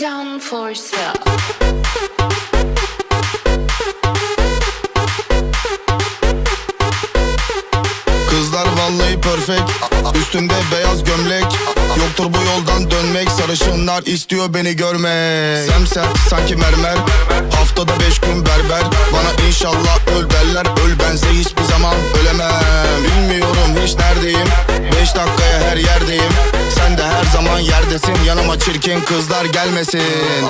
Down for sale. Kızlar vallahi perfect. Üstümde beyaz gömlek. Yoktur bu yoldan dönmek. Sarışınlar istiyor beni görmek. Semsert sanki mermer. Haftada beş gün berber. Bana inşallah öl derler Öl zaman yerdesin Yanıma çirkin kızlar gelmesin.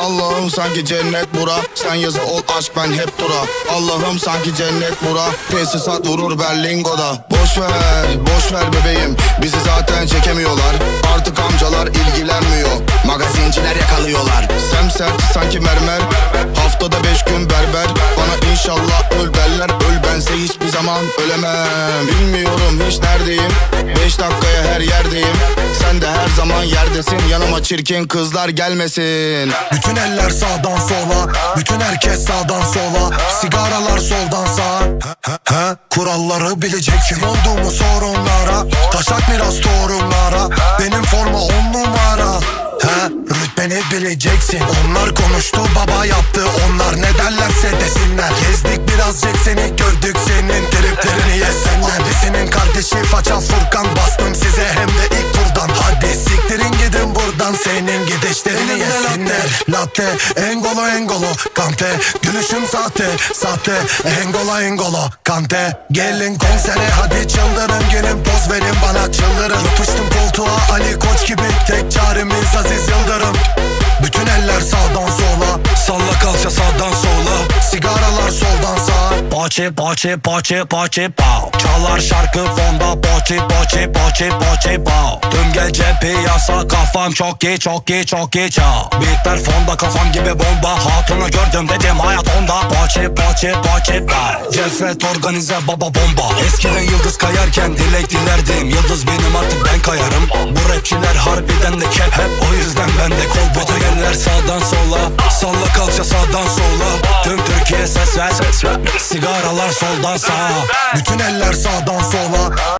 Allah'ım sanki cennet bura. Sen yazı ol aşk ben hep dura. Allah'ım sanki cennet bura. Tesisat vurur Berlingo'da. Boş ver, boş ver bebeğim. Bizi zaten çekemiyorlar. Artık amcalar ilgilenmiyor. Magazinciler yakalıyorlar. Semsert sanki mermer. Haftada beş gün berber. Bana inşallah öl derler. Öl bense hiçbir zaman ölemem. Bilmiyorum hiç neredeyim. Beş dakikaya her yerdeyim Sen de her zaman yerdesin Yanıma çirkin kızlar gelmesin. Bütün eller sağdan sola Bütün herkes sağdan sola. Sigaralar soldan sağa. He. Kuralları bilecek Kim olduğumu sor Taşak miras torunlara Benim forma on numara. He, rütbeni bileceksin. Onlar konuştu baba yaptı. Onlar ne derlerse desinler. Gezdik birazcık seni gördük senin. Triplerini yesenler Senin gidişlerini yesinler. Latte, engolo engolo Kante, gülüşüm sahte Sahte, engolo engolo Kante, gelin konsere Hadi çıldırın. Gelin poz verin bana çıldırın. Yapıştım koltuğa Ali Koç gibi Tek çaremiz Aziz Yıldırım. Bütün eller sağdan sola Salla kalça sağdan sağa Poçi poçi poçi poçi pow. Çalar şarkı fonda poçi poçi poçi poçi pow. Tüm gece piyasa kafam çok iyi çok iyi çok iyi çal Beatler fonda kafam gibi bomba. Hatunu gördüm dedim hayat onda. Poçi poçi poçi pow. Cefret organize baba bomba. Eskiden yıldız kayarken dilek dilerdim. Yıldız benim artık ben kayarım. Bu rapçiler harbiden de kep hep. O yüzden ben de kol Bütün sağdan sola Salla kalça sağdan sola Türkiye ses ver. Sigaralar soldan sağa. Bütün eller sağdan sola